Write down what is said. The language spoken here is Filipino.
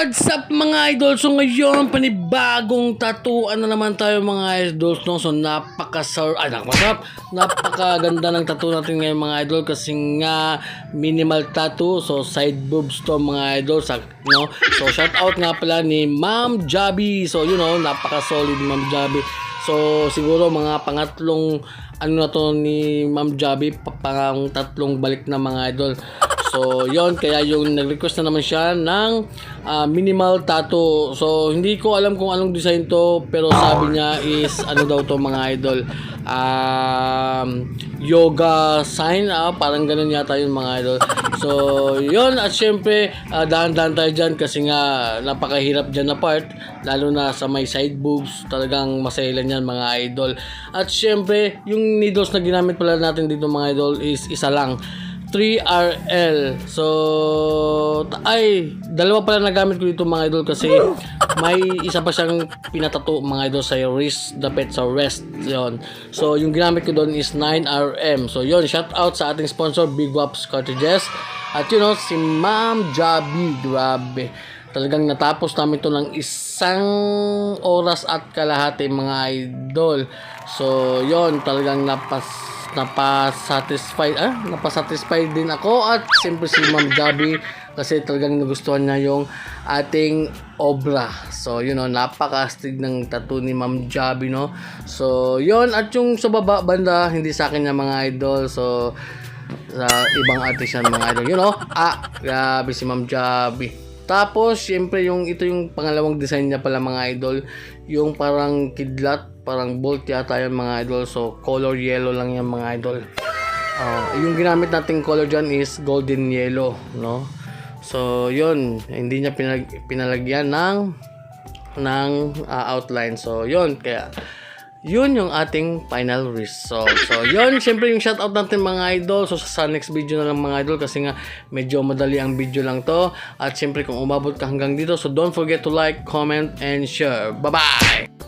What's up mga idol? So ngayon, panibagong tatuan na naman tayo mga idols no? So napaka-sar... Ay, napakasarap! Napakaganda ng tattoo natin ngayon mga idol kasi nga minimal tattoo. So side boobs to mga idol. Sa, no? So shout out nga pala ni Ma'am Jabi. So you know, napaka-solid ni Ma'am Jabi. So siguro mga pangatlong ano na to ni Ma'am Jabi, pa- pang tatlong balik na mga idol. So, yon kaya yung nag-request na naman siya ng ah, minimal tattoo. So, hindi ko alam kung anong design to, pero sabi niya is ano daw to mga idol. Um, yoga sign, ah, parang ganun yata yun mga idol. So, yon at syempre, ah, dahan-dahan tayo dyan kasi nga napakahirap dyan na part, lalo na sa may side boobs, talagang masailan yan mga idol. At syempre, yung needles na ginamit pala natin dito mga idol is isa lang. 3RL. So, ay, dalawa pala nagamit ko dito mga idol kasi may isa pa siyang pinatato mga idol sa wrist, dapat sa rest. Yon. So, yung ginamit ko doon is 9RM. So, yon shout out sa ating sponsor, Big Waps Cartridges. At you know, si Ma'am Jabi, grabe. Talagang natapos namin to ng isang oras at kalahati mga idol. So, yon talagang napas napasatisfied ah napasatisfied din ako at siyempre si Ma'am Jabi kasi talagang nagustuhan niya yung ating obra. So, you know, napakastig ng tattoo ni Ma'am Jabi, no? So, yon at yung sa baba banda, hindi sa akin niya mga idol. So, sa ibang artist yan mga idol. You know, ah, grabe si Ma'am Jabi. Tapos, syempre, yung ito yung pangalawang design niya pala mga idol. Yung parang kidlat, parang bolt yata yan mga idol. So, color yellow lang yan mga idol. Ah, yung ginamit nating color dyan is golden yellow, no? So, yun, hindi niya pinag- pinalagyan ng ng ah, outline. So, yun, kaya yun yung ating final result. So, yun, syempre yung shoutout natin mga idol. So, sa next video na lang mga idol kasi nga medyo madali ang video lang to. At syempre kung umabot ka hanggang dito, so don't forget to like, comment, and share. Bye-bye!